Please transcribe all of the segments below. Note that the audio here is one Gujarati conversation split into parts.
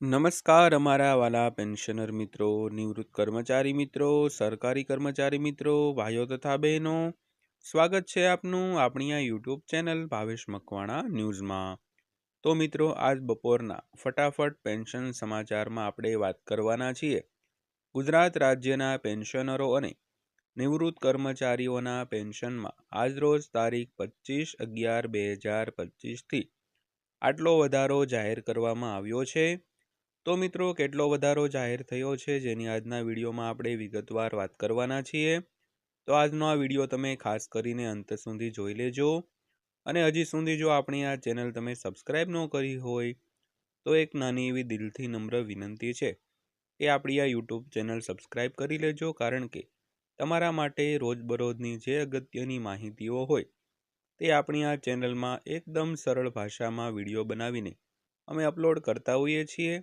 નમસ્કાર અમારા વાલા પેન્શનર મિત્રો, નિવૃત્ત કર્મચારી મિત્રો, સરકારી કર્મચારી મિત્રો, ભાઈઓ તથા બહેનો. સ્વાગત છે આપનું આપણી આ યુટ્યુબ ચેનલ ભાવેશ મકવાણા ન્યૂઝમાં. તો મિત્રો, આજ બપોરના ફટાફટ પેન્શન સમાચારમાં આપણે વાત કરવાના છીએ. ગુજરાત રાજ્યના પેન્શનરો અને નિવૃત્ત કર્મચારીઓના પેન્શનમાં આજરોજ તારીખ પચીસ અગિયાર બે હજાર પચીસથી આટલો વધારો જાહેર કરવામાં આવ્યો છે. તો મિત્રો, કેટલો વધારો જાહેર થયો છે જેની આજના વિડીયોમાં આપણે વિગતવાર વાત કરવાના છીએ. તો આજનો આ વીડિયો તમે ખાસ કરીને અંત સુધી જોઈ લેજો. અને હજી સુધી જો આપણી આ ચેનલ તમે સબસ્ક્રાઈબ ન કરી હોય, તો એક નાની એવી દિલથી નમ્ર વિનંતી છે કે આપણી આ યુટ્યુબ ચેનલ સબસ્ક્રાઈબ કરી લેજો, કારણ કે તમારા માટે રોજબરોજની જે અગત્યની માહિતીઓ હોય, તે આપણી આ ચેનલમાં એકદમ સરળ ભાષામાં વીડિયો બનાવીને અમે અપલોડ કરતા હોઈએ છીએ.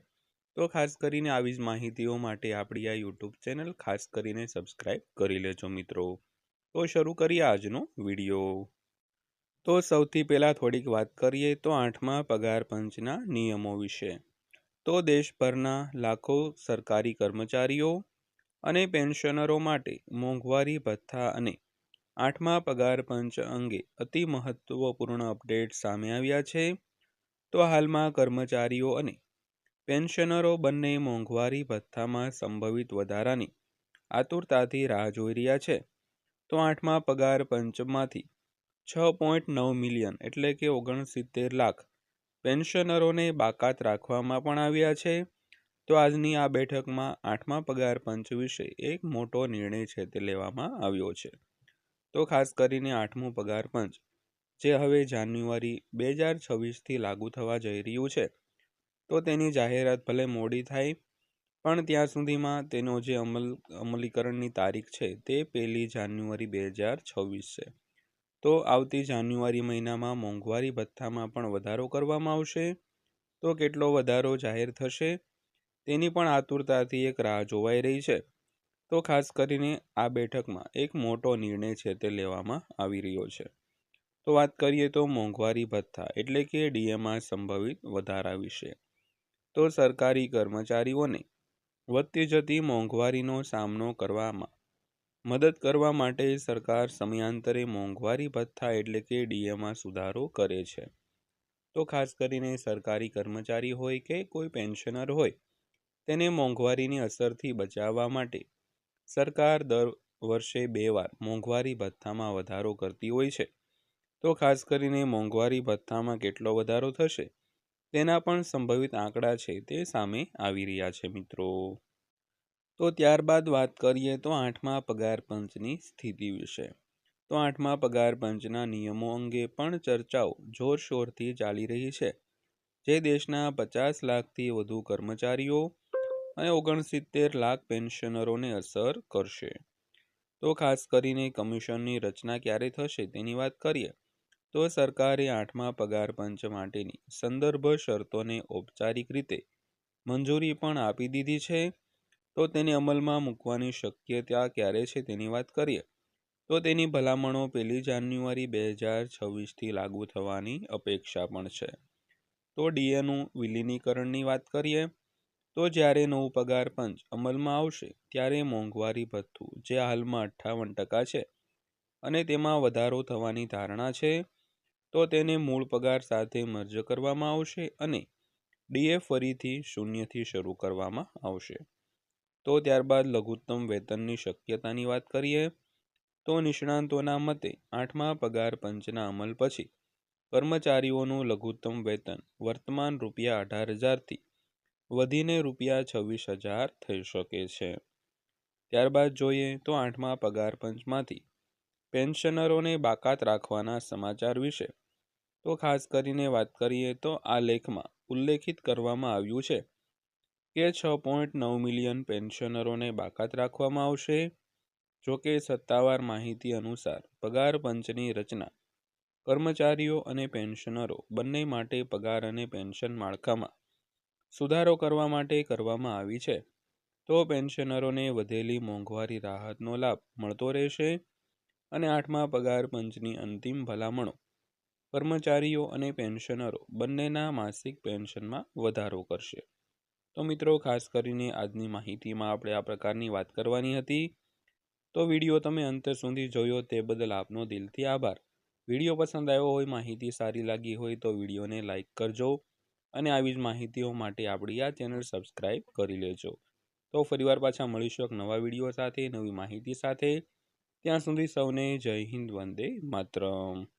તો ખાસ કરીને આવી જ માહિતીઓ માટે આપણી આ યુટ્યુબ ચેનલ ખાસ કરીને સબસ્ક્રાઈબ કરી લેજો મિત્રો. તો શરૂ કરીએ આજનો વીડિયો. તો સૌથી પહેલાં થોડીક વાત કરીએ તો આઠમા પગાર પંચના નિયમો વિશે. તો દેશભરના લાખો સરકારી કર્મચારીઓ અને પેન્શનરો માટે મોંઘવારી ભથ્થા અને આઠમા પગાર પંચ અંગે અતિ મહત્વપૂર્ણ અપડેટ સામે આવ્યા છે. તો હાલમાં કર્મચારીઓ અને પેન્શનરો બંને મોંઘવારી ભથ્થામાં સંભવિત વધારાની આતુરતાથી રાહ જોઈ રહ્યા છે. તો આઠમા પગાર પંચમાંથી છ પોઈન્ટ નવ મિલિયન એટલે કે ઓગણસિત્તેર લાખ પેન્શનરોને બાકાત રાખવામાં પણ આવ્યા છે. તો આજની આ બેઠકમાં આઠમા પગાર પંચ વિશે એક મોટો નિર્ણય છે તે લેવામાં આવ્યો છે. તો ખાસ કરીને આઠમું પગાર પંચ, જે હવે જાન્યુઆરી બે હજાર છવ્વીસથી લાગુ થવા જઈ રહ્યું છે. તો તેની જાહેરાત ભલે મોડી થાય, પણ ત્યાં સુધીમાં તેનો જે અમલ, અમલીકરણની તારીખ છે તે પહેલી જાન્યુઆરી બે હજાર છવ્વીસ છે. તો આવતી જાન્યુઆરી મહિનામાં મોંઘવારી ભથ્થામાં પણ વધારો કરવામાં આવશે. તો કેટલો વધારો જાહેર થશે તેની પણ આતુરતાથી એક રાહ જોવાઈ રહી છે. તો ખાસ કરીને આ બેઠકમાં એક મોટો નિર્ણય છે તે લેવામાં આવી રહ્યો છે. તો વાત કરીએ તો મોંઘવારી ભથ્થા એટલે કે ડીએમાં સંભવિત વધારા વિશે. તો સરકારી કર્મચારીઓને વધતી જતી મોંઘવારીનો સામનો કરવામાં મદદ કરવા માટે સરકાર સમયાંતરે મોંઘવારી ભથ્થા એટલે કે ડીએમાં સુધારો કરે છે. તો ખાસ કરીને સરકારી કર્મચારી હોય કે કોઈ પેન્શનર હોય, તેને મોંઘવારીની અસરથી બચાવવા માટે સરકાર દર વર્ષે બે વાર મોંઘવારી ભથ્થામાં વધારો કરતી હોય છે. તો ખાસ કરીને મોંઘવારી ભથ્થામાં કેટલો વધારો થશે? તેના પણ સંભવિત આંકડા છે તે સામે આવી રહ્યા છે, મિત્રો. તો ત્યારબાદ વાત કરીએ તો આઠમા પગાર પંચની સ્થિતિ વિશે. તો આઠમા પગાર પંચના નિયમો અંગે પણ ચર્ચાઓ જોરશોરથી ચાલી રહી છે. જે દેશના પચાસ લાખથી વધુ કર્મચારીઓ અને ઓગણસિત્તેર લાખ પેન્શનરોને અસર કરશે. તો ખાસ કરીને કમિશનની રચના ક્યારે થશે તેની વાત કરીએ. તો સરકારે આઠમા પગાર પંચ માટેની સંદર્ભ શરતોને ઔપચારિક રીતે મંજૂરી પણ આપી દીધી છે. તો તેને અમલમાં મૂકવાની શક્યતા ક્યારે છે તેની વાત કરીએ. તો તેની ભલામણો પહેલી જાન્યુઆરી બે હજાર છવ્વીસથી લાગુ થવાની અપેક્ષા પણ છે. તો ડીએનું વિલીનીકરણની વાત કરીએ. તો જ્યારે નવું પગાર પંચ અમલમાં આવશે ત્યારે મોંઘવારી ભથ્થું, જે હાલમાં અઠ્ઠાવન ટકા છે, અને તેમાં વધારો થવાની ધારણા છે. તો તેને મૂળ પગાર સાથે મર્જ કરવામાં આવશે અને ડીએ ફરીથી શૂન્યથી શરૂ કરવામાં આવશે. તો ત્યારબાદ લઘુત્તમ વેતનની શક્યતાની વાત કરીએ, તો નિષ્ણાંતોના મતે આઠમા પગાર પંચના અમલ પછી કર્મચારીઓનું લઘુત્તમ વેતન વર્તમાન રૂપિયા અઢાર હજારથી વધીને રૂપિયા છવ્વીસ હજાર થઈ શકે છે. ત્યારબાદ જોઈએ તો આઠમા પગાર પંચમાંથી પેન્શનરોને બાકાત રાખવાના સમાચાર વિશે તો ખાસ કરીને વાત કરીએ તો આ લેખમાં ઉલ્લેખિત કરવામાં આવ્યું છે કે છ પોઈન્ટ નવ મિલિયન પેન્શનરોને બાકાત રાખવામાં આવશે, જોકે સત્તાવાર માહિતી અનુસાર પગાર પંચની રચના, કર્મચારીઓ અને પેન્શનરો બંને માટે પગાર અને પેન્શન માળખામાં સુધારો કરવા માટે કરવામાં આવી છે. તો પેન્શનરોને વધેલી મોંઘવારી રાહતનો લાભ મળતો રહેશે અને આઠમા પગાર પંચની અંતિમ ભલામણો કર્મચારીઓ અને પેન્શનરો બંનેના માસિક પેન્શનમાં વધારો કરશે. તો મિત્રો, ખાસ કરીને આજની માહિતીમાં આપણે આ પ્રકારની વાત કરવાની હતી. તો વીડિયો તમે અંત સુધી જોયો તે બદલ આપનો દિલથી આભાર. વીડિયો પસંદ આવ્યો હોય, માહિતી સારી લાગી હોય તો વિડીયોને લાઇક કરજો અને આવી જ માહિતીઓ માટે આપણી આ ચેનલ સબસ્ક્રાઈબ કરી લેજો. તો ફરીવાર પાછા મળીશું એક નવા વીડિયો સાથે, નવી માહિતી સાથે. ત્યાં સુધી સૌને જય હિન્દ, વંદે માતરમ.